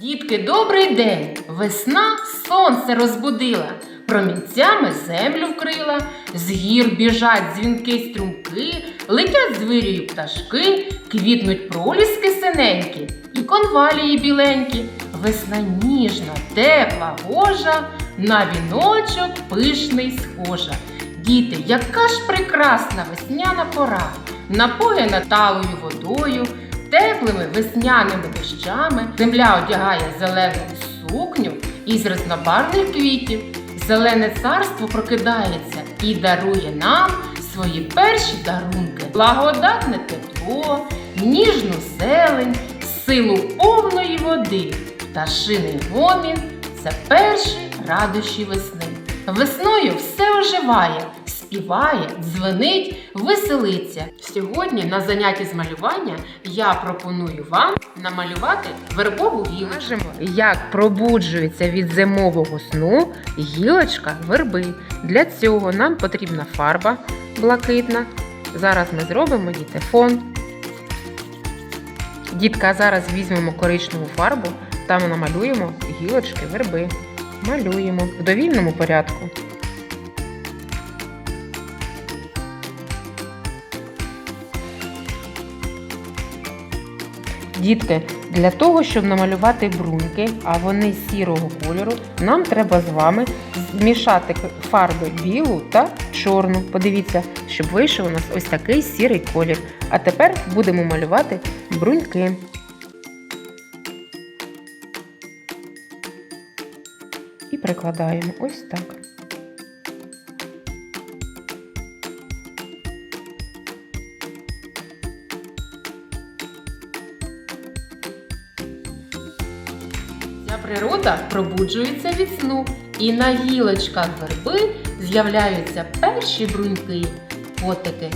Дітки, добрий день! Весна сонце розбудила, промінцями землю вкрила, з гір біжать дзвінки струмки, летять звирюю пташки, квітнуть проліски синенькі і конвалії біленькі. Весна ніжна, тепла, гожа, на віночок пишний схожа. Діти, яка ж прекрасна весняна пора, напоєна талою водою, теплими весняними дощами, земля одягає зелену сукню із різнобарвних квітів. Зелене царство прокидається і дарує нам свої перші дарунки, благодатне тепло, ніжну зелень, силу повної води, пташиний гомін це перші радощі весни. Весною все оживає, співає, дзвенить, веселиться. Сьогодні на занятті з малювання я пропоную вам намалювати вербову гілочку. Як пробуджується від зимового сну гілочка верби. Для цього нам потрібна фарба блакитна. Зараз ми зробимо діти фон. Дітка, зараз візьмемо коричневу фарбу та намалюємо гілочки верби. Малюємо в довільному порядку. Дітки, для того, щоб намалювати бруньки, а вони сірого кольору, нам треба з вами змішати фарби білу та чорну. Подивіться, щоб вийшов у нас ось такий сірий колір. А тепер будемо малювати бруньки. І прикладаємо ось так. Природа пробуджується від сну, і на гілочках верби з'являються перші бруньки, котики.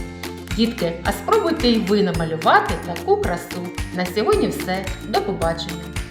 Дітки, а спробуйте й ви намалювати таку красу. На сьогодні все. До побачення!